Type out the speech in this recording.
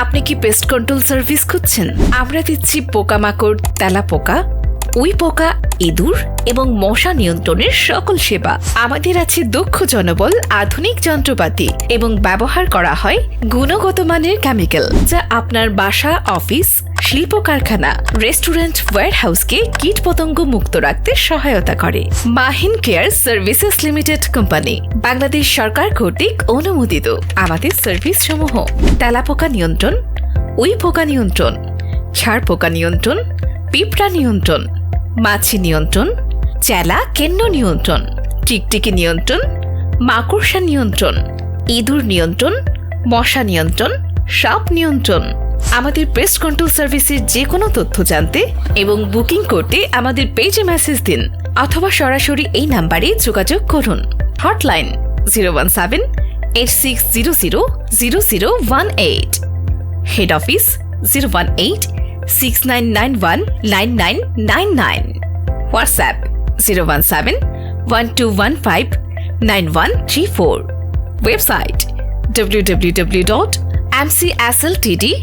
আপনি কি paste control service খুঁজছেন? আমরা দিচ্ছি পোকামাকড় তেলা পোকা উই পোকা ইঁদুর এবং মশা নিয়ন্ত্রণের সকল সেবা। আমাদের আছে দক্ষ জনবল, আধুনিক যন্ত্রপাতি এবং ব্যবহার করা হয় গুণগত মানের কেমিক্যাল যা আপনার বাসা অফিস শিল্প কারখানা রেস্টুরেন্ট ওয়্যারহাউসকে কীট পতঙ্গ মুক্ত রাখতে সহায়তা করে। Mahin care services limited company, Bangladesh সরকার কর্তৃক অনুমোদিত আমাদের সার্ভিস সমূহ তেলাপোকা নিয়ন্ত্রণ উই পোকা নিয়ন্ত্রণ ছাড় পোকা নিয়ন্ত্রণ, পিঁপড়া নিয়ন্ত্রণ, মাছি নিয়ন্ত্রণ, চেলা কেন্ন নিয়ন্ত্রণ, টিকটিকি নিয়ন্ত্রণ, মাকড়সা নিয়ন্ত্রণ, ইঁদুর নিয়ন্ত্রণ, মশা নিয়ন্ত্রণ, সাপ নিয়ন্ত্রণ। আমাদের পেস্ট কন্ট্রোল সার্ভিসের যে কোনো তথ্য জানতে এবং বুকিং করতে আমাদের পেজে মেসেজ দিন অথবা সরাসরি এই নাম্বারে যোগাযোগ করুন। Hotline zero one seven eight six zero zero zero zero one eight head office zero one eight six nine nine one nine nine nine nine WhatsApp zero one seven one two one five nine one three four website W mcsltd.xyz.